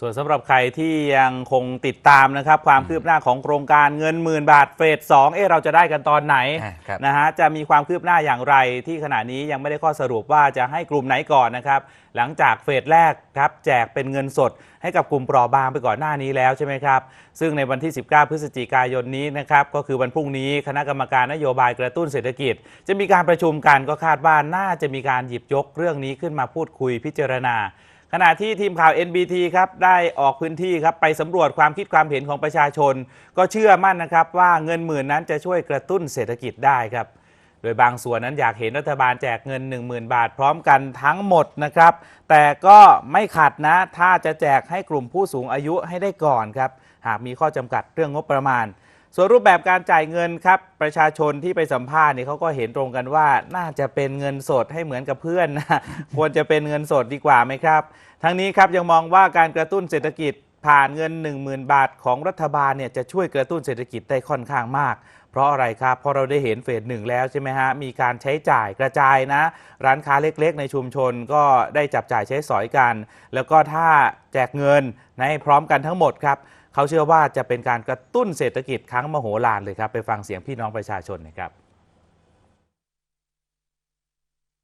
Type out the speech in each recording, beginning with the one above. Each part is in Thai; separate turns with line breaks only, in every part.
ส่วนสำหรับใครที่ยังคงติดตามนะครับ ความคืบหน้าของโครงการเงินหมื่นบาทเฟสสองเอ๊ะเราจะได้กันตอนไหน
อ่าครับ
นะฮะจะมีความคืบหน้าอย่างไรที่ขณะนี้ยังไม่ได้ข้อสรุปว่าจะให้กลุ่มไหนก่อนนะครับ หลังจากเฟสแรกครับแจกเป็นเงินสด ให้กับกลุ่มเปราะบางไปก่อนหน้านี้แล้วใช่ไหมครับ ซึ่งในวันที่ 19 พฤศจิกายนนี้นะครับก็คือวันพรุ่งนี้คณะกรรมการนโยบายกระตุ้นเศรษฐกิจ จะมีการประชุมกันก็คาดว่าน่าจะมีการหยิบยกเรื่องนี้ขึ้นมาพูดคุยพิจารณา ขณะที่ทีมข่าว NBT ครับได้ออกพื้นที่ครับไปสำรวจความคิดความเห็นของประชาชน ก็เชื่อมั่นนะครับว่าเงินหมื่นนั้นจะช่วยกระตุ้นเศรษฐกิจได้ครับ โดยบางส่วนนั้นอยากเห็นรัฐบาลแจกเงิน 10,000 บาทพร้อมกันทั้งหมดนะครับ แต่ก็ไม่ขัดนะ ถ้าจะแจกให้กลุ่มผู้สูงอายุให้ได้ก่อนครับ หากมีข้อจำกัดเรื่องงบประมาณ ส่วนรูปแบบการจ่ายเงินครับ ประชาชนที่ไปสัมภาษณ์เนี่ยเขาก็เห็นตรงกันว่าน่าจะเป็นเงินสดให้เหมือนกับเพื่อนนะควรจะเป็นเงินสดดีกว่าไหมครับ ทั้งนี้ครับยังมองว่าการกระตุ้นเศรษฐกิจผ่านเงิน 10,000 บาทของรัฐบาลเนี่ยจะช่วยกระตุ้นเศรษฐกิจได้ค่อนข้างมาก เพราะอะไรครับพราะเราได้เห็นเฟสหนึ่งแล้วใช่ไหมฮะมีการใช้จ่ายกระจายนะ ร้านค้าเล็กๆ ในชุมชนก็ได้จับจ่ายใช้สอยกัน แล้วก็ถ้าแจกเงินให้พร้อมกันทั้งหมดครับ เขาเชื่อว่าจะเป็นการกระตุ้นเศรษฐกิจครั้งมโหฬารเลยครับ ไปฟังเสียงพี่น้องประชาชนนะครับ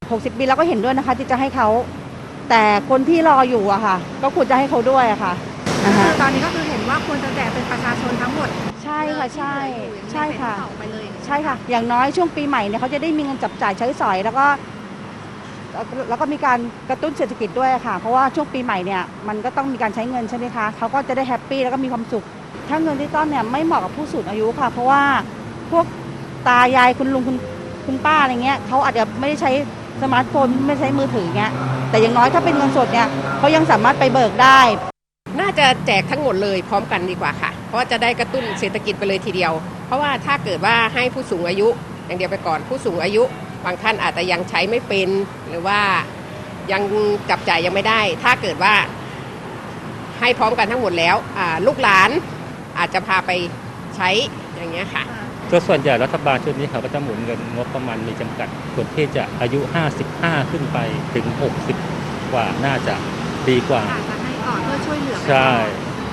60 ปีแล้วก็เห็นด้วยนะคะ ที่จะให้เขาแต่คนที่รออยู่อะค่ะ ก็ควรจะให้เขาด้วยอะค่ะนะ
คื
คะ
อตอนนี้ก็คือเห็นว่าควรจะแจกเป็นประชาชนทั้งหมด
ใช่ค่ะใช่
ที่เหลืออยู่
ใช่ค่ะ
นเฟสที่สองไปเลย
ใช่ค่ะ อย่างน้อยช่วงปีใหม่เนี่ยเขาจะได้มีเงินจับจ่ายใช้สอยแล้วก็ แล้วก็มีการกระตุ้นเศรษฐกิจด้วยค่ะ เพราะว่าช่วงปีใหม่เนี่ยมันก็ต้องมีการใช้เงินใช่ไหมคะเขาก็จะได้แฮปปี้แล้วก็มีความสุข ถ้าเงินดิจิตอลเนี่ยไม่เหมาะกับผู้สูงอายุค่ะ เพราะว่าพวกตายายคุณลุงคุณคุณป้าอะไรเงี้ยเขาอาจจะไม่ได้ใช้สมาร์ทโฟนไม่ใช้มือถือเงี้ยแต่อย่างน้อยถ้าเป็นเงินสดเนี่ยเขายังสามารถไปเบิกได้
น่าจะแจกทั้งหมดเลยพร้อมกันดีกว่าค่ะ เพราะจะได้กระตุ้นเศรษฐกิจไปเลยทีเดียว เพราะว่าถ้าเกิดว่าให้ผู้สูงอายุอย่างเดียวไปก่อนผู้สูงอายุ บางท่านอาจจะยังใช้ไม่เป็น หรือว่ายังจับจ่ายยังไม่ได้ ถ้าเกิดว่าให้พร้อมกันทั้งหมดแล้วอ่าลูกหลานอาจจะพาไปใช้อย่างเงี้ยค่ะ
ก็ส่วนใหญ่รัฐบาลชุดนี้เขาก็จะหมุนเงินงบประมาณมีจำกัดคนที่จะอายุ 55 ขึ้นไปถึง 60 กว่าน่าจะดีกว่า
อาจจะให้ก่อนเพื่อช่วยเหลือไปก่อน
ใช่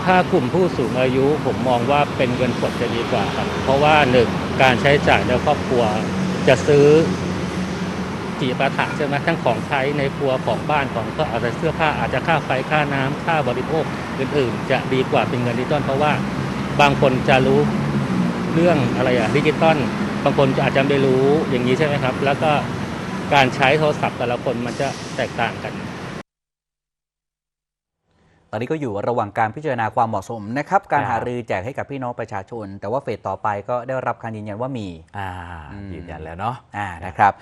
ถ้ากลุ่มผู้สูงอายุผมมองว่าเป็นเงินสดจะดีกว่าครับ เพราะว่าหนึ่งการใช้จ่ายในครอบครัวจะซื้อ จีปาถะใช่ไหมทั้งของใช้ในครัวของบ้านของก็อาจจะเสื้อผ้าอาจจะค่าไฟค่าน้ำค่าบริโภคอื่น ๆ จะดีกว่าเป็นเงินดิจิตอลเพราะว่าบางคนจะรู้เรื่องอะไรอะดิจิตอลบางคนจะอาจจะไม่รู้อย่างนี้ใช่ไหมครับ แล้วก็การใช้โทรศัพท์แต่ละคนมันจะแตกต่างกัน
ตอนนี้ก็อยู่ระหว่างการพิจารณาความเหมาะสมนะครับ การ
ครับ
หารือแจกให้กับพี่น้องประชาชน แต่ว่าเฟสต่อไปก็ได้รับการยืนยันว่ามี
อ่า
อืม
ยืนยันแล้วเนาะ
อ่านะครับ